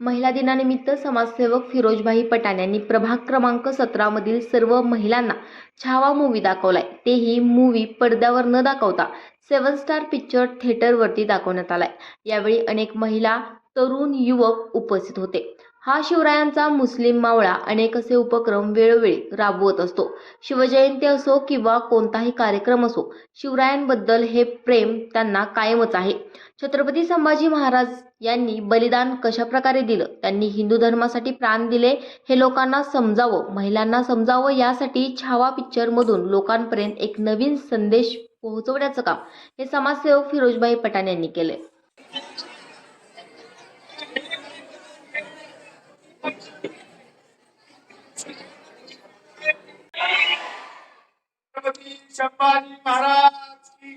महिला दिनानिमित्त समाजसेवक फिरोजभाई पठाण यांनी प्रभाग क्रमांक सतरामधील सर्व महिलांना छावा मूवी दाखवलाय. तेही मूवी पडद्यावर न दाखवता सेवन स्टार पिक्चर थिएटरवरती दाखवण्यात आलाय. यावेळी अनेक महिला तरुण युवक उपस्थित होते. हा शिवरायांचा मुस्लिम मावळा अनेक असे उपक्रम वेळोवेळी राबवत असतो. शिवजयंती असो किंवा कोणताही कार्यक्रम असो शिवरायांबद्दल हे प्रेम त्यांना कायमच आहे. छत्रपती संभाजी महाराज यांनी बलिदान कशा प्रकारे दिलं? त्यांनी हिंदू धर्मासाठी प्राण दिले हे लोकांना समजावं महिलांना समजावं यासाठी छावा पिक्चरमधून लोकांपर्यंत एक नवीन संदेश पोहोचवण्याचं काम हे समाजसेवक फिरोजभाई पठाण यांनी संभाजी महाराज की